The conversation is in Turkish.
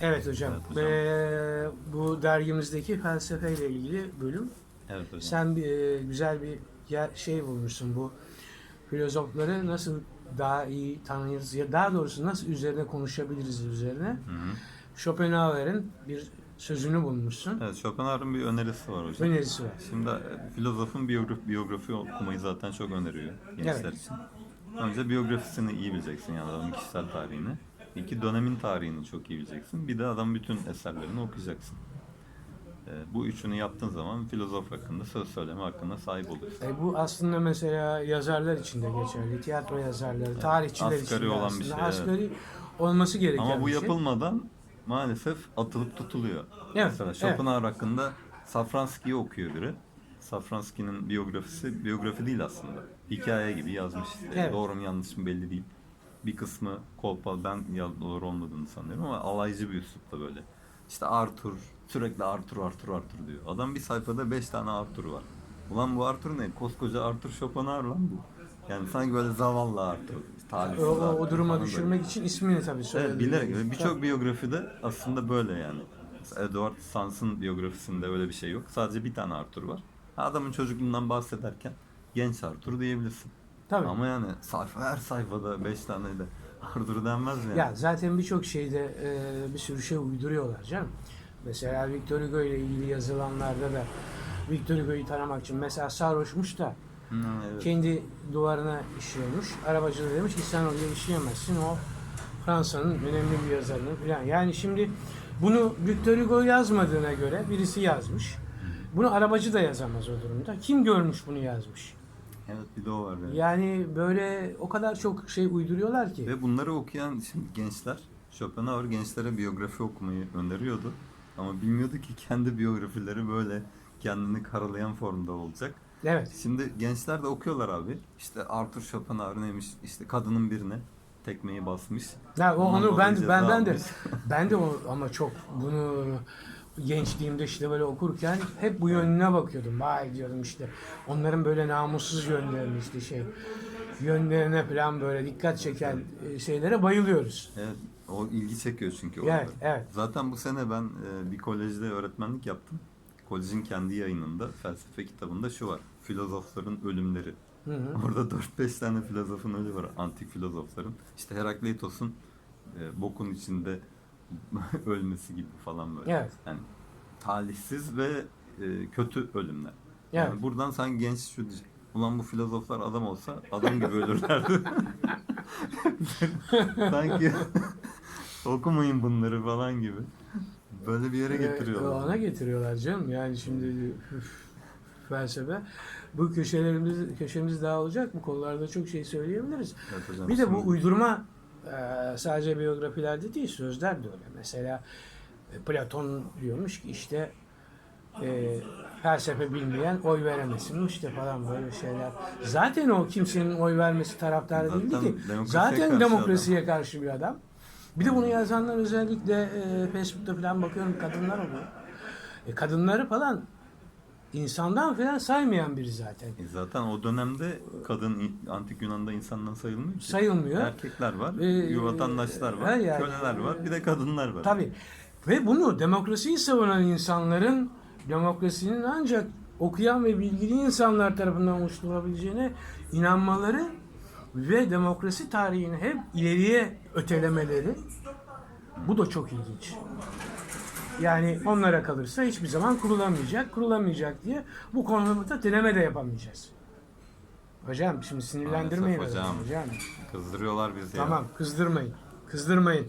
Evet hocam. Evet hocam. Ee, bu dergimizdeki felsefeyle ilgili bölüm. Evet hocam. Sen e, güzel bir yer, şey bulmuşsun bu filozofları nasıl daha iyi tanırız ya daha doğrusu nasıl üzerine konuşabiliriz üzerine. Hı hı. Schopenhauer'in bir sözünü bulmuşsun. Evet, Schopenhauer'ın bir önerisi var hocam. Önerisi var. Şimdi e, filozofun biyografi, biyografi okumayı zaten çok öneriyor gençler Evet. için. Önce biyografisini iyi bileceksin yani adamın kişisel tarihini. İki dönemin tarihini çok iyi bileceksin. Bir de adam bütün eserlerini okuyacaksın. E, bu üçünü yaptığın zaman filozof hakkında söz söyleme hakkında sahip olursun. E, bu aslında mesela yazarlar için de geçerli. Tiyatro yazarları, tarihçiler için asgari de olan bir şey, evet. asgari olması gereken Ama bu şey. yapılmadan maalesef atılıp tutuluyor. Evet, Mesela evet. Schopenhauer hakkında Safranski'yi okuyor biri. Safranski'nin biyografisi biyografi değil aslında. Hikaye gibi yazmış. işte. Evet. Doğru mu yanlış mı belli değil. Bir kısmı kolpa ben doğru olmadığını sanıyorum ama alaycı bir üslupta böyle. İşte Arthur sürekli Arthur Arthur Arthur diyor. Adam bir sayfada 5 tane Arthur var. Ulan bu Arthur ne? Koskoca Arthur Schopenhauer lan bu. Yani sanki böyle zavallı Arthur. Talihsiz O, o, o Arthur duruma böyle. düşürmek için ismini tabii Evet söyledi. bilerek. Birçok biyografide aslında böyle yani. Edward Sans'ın biyografisinde öyle bir şey yok. Sadece bir tane Arthur var. Adamın çocukluğundan bahsederken genç Arthur diyebilirsin. Tabii. Ama yani sayfa her sayfada beş tane de Arthur denmez yani. Ya zaten birçok şeyde e, bir sürü şey uyduruyorlar canım. Mesela Victor Hugo ile ilgili yazılanlarda da Victor Hugo'yu tanımak için mesela sarhoşmuş da Hı, evet. kendi duvarına işiyormuş. Arabacı da demiş ki sen oraya işleyemezsin. O Fransa'nın önemli bir yazarını falan. Yani şimdi bunu Victor Hugo yazmadığına göre birisi yazmış. Bunu arabacı da yazamaz o durumda. Kim görmüş bunu yazmış? Evet bir de o var. Yani. Yani böyle o kadar çok şey uyduruyorlar ki. Ve bunları okuyan şimdi gençler Schopenhauer gençlere biyografi okumayı öneriyordu. Ama bilmiyordu ki kendi biyografileri böyle kendini karalayan formda olacak. Evet. Şimdi gençler de okuyorlar abi. İşte Arthur Schopenhauer neymiş? İşte kadının birine tekmeyi basmış. Ya o, onu ben dolayı ben ceza ben de ben de o, ama çok bunu gençliğimde işte böyle okurken hep bu yönüne bakıyordum. Vay diyordum işte onların böyle namussuz yönlerini işte şey yönlerine falan böyle dikkat çeken e, şeylere bayılıyoruz. Evet, o ilgi çekiyor çünkü orada. Evet, evet. Zaten bu sene ben e, bir kolejde öğretmenlik yaptım. Kolejin kendi yayınında felsefe kitabında şu var. Filozofların ölümleri. Hı hı. Orada 4-5 tane filozofun ölü var. Antik filozofların. İşte Herakleitos'un e, bokun içinde ölmesi gibi falan böyle. Evet. Yani talihsiz ve e, kötü ölümler. Evet. Yani buradan sen genç şu diyecek. Ulan bu filozoflar adam olsa adam gibi ölürlerdi. Sanki okumayın bunları falan gibi. Böyle bir yere Ee, getiriyorlar. Ona getiriyorlar canım. Yani şimdi üf, felsefe. Bu köşelerimiz köşemiz daha olacak. Bu konularda çok şey söyleyebiliriz. Evet hocam, Bir de bu uydurma e, sadece biyografilerde değil sözler de öyle. Mesela e, Platon diyormuş ki işte e, felsefe bilmeyen oy veremesin işte falan böyle şeyler. Zaten o kimsenin oy vermesi taraftarı Zaten değildi ki. demokrasiye Zaten karşı demokrasiye karşı bir adam. Bir de bunu yazanlar özellikle e, Facebook'ta falan bakıyorum kadınlar oluyor. E, kadınları falan insandan falan saymayan biri zaten. E zaten o dönemde kadın antik Yunan'da insandan sayılmıyor ki. Sayılmıyor. Erkekler var, Ee, vatandaşlar var, her yani. köleler var, bir de kadınlar var. Tabii. Ve bunu demokrasiyi savunan insanların demokrasinin ancak okuyan ve bilgili insanlar tarafından oluşturulabileceğine inanmaları ve demokrasi tarihini hep ileriye ötelemeleri bu da çok ilginç. Yani onlara kalırsa hiçbir zaman kurulamayacak, kurulamayacak diye bu konuda deneme de yapamayacağız. Hocam şimdi sinirlendirmeyin Maalesef hocam. hocam. Kızdırıyorlar bizi ya. Tamam kızdırmayın. Kızdırmayın.